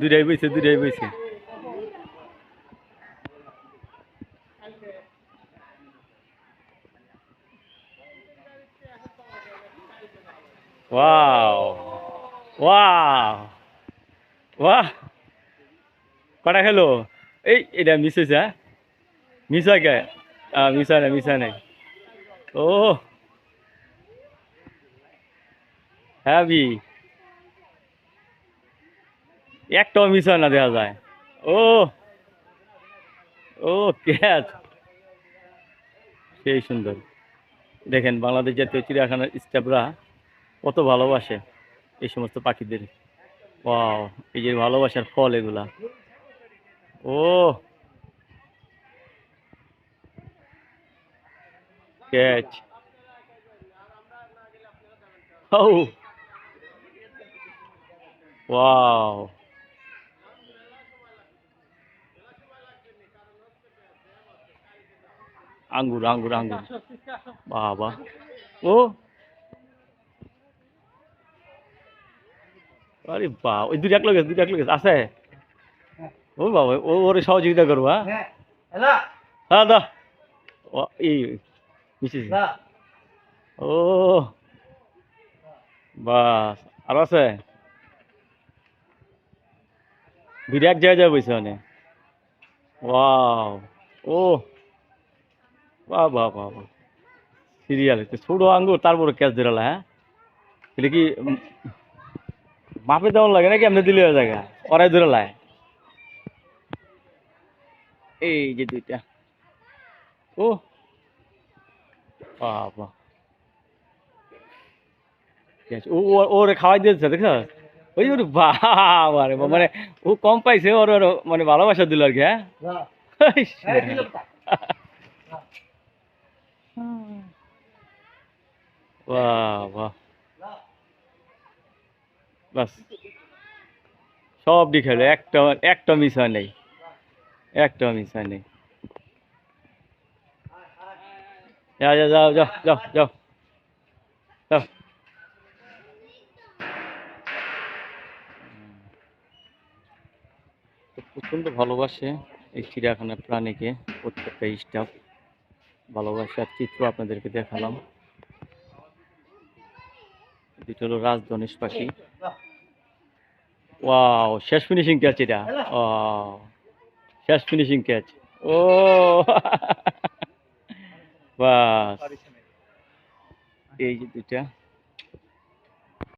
দুটাই বইছে দুটাই বইছে। ওয়াও ওয়াও, ওয়াহ। কটা খেলো? এই, এটা মিস হয়েছে হ্যাঁ? মিস হয় কে? মিস হয় না মিস নাই। ও। হ্যাভি। একটাও মিস হয় না, দেখা যায়। ও ও ক্যাচ সেই সুন্দর। দেখেন, বাংলাদেশ জাতীয় চিড়িয়াখানার স্টাফরা কত ভালোবাসে এই সমস্ত পাখিদের। ওয়াও, এই যে ভালোবাসার ফল এগুলা। ও। ক্যাচ ও ওয়াও আঙ্গুর আঙ্গুর আঙ্গুর বাবা ও আরে বা ওই দুটো এক লোক দুটো এক লোক আছে? ও বাবা ও ওরে সহযোগিতা করব হ্যাঁ? হ্যাঁ দা ও এই মিশিস ও বাস আর আছে? জায়গায় যাবে বসে মানে। ওয়াও ও। বাহ বাহ বাহ বাহ। সিরিয়াল ছোটো আঙ্গুর, তারপরে ক্যাচ ধরালা হ্যাঁ? এটা কি মাপে তেমন লাগে নাকি এমনি দিলে জায়গা ওরাই ধরালায়। এই যে দুইটা। ও। বাবা ও- ওরে খাওয়াই দিয়েছে, দেখছ? ওই ওরে বাবা রে বাবা, মানে ও কম পাইছে ওর ওর মানে ভালোবাসা দিল আর কি হ্যাঁ? বাহ বাহ বাস। সব খেলো একটা একটা মিস হয় নেই। একটা মিস হয় নেই। যাও যাও যাও যাও যাও যাও যাও তো প্রচণ্ড ভালোবাসে এই চিড়িয়াখানার প্রাণীকে, প্রত্যেকটা স্টাফ। ভালোবাসার চিত্র আপনাদেরকে দেখালাম। দুটো হলো রাজধনেশ পাখি ওয়াও, শেষ ফিনিশিং ক্যাচ এটা। ও শেষ ফিনিশিং ক্যাচ। ও এই যে দুইটা।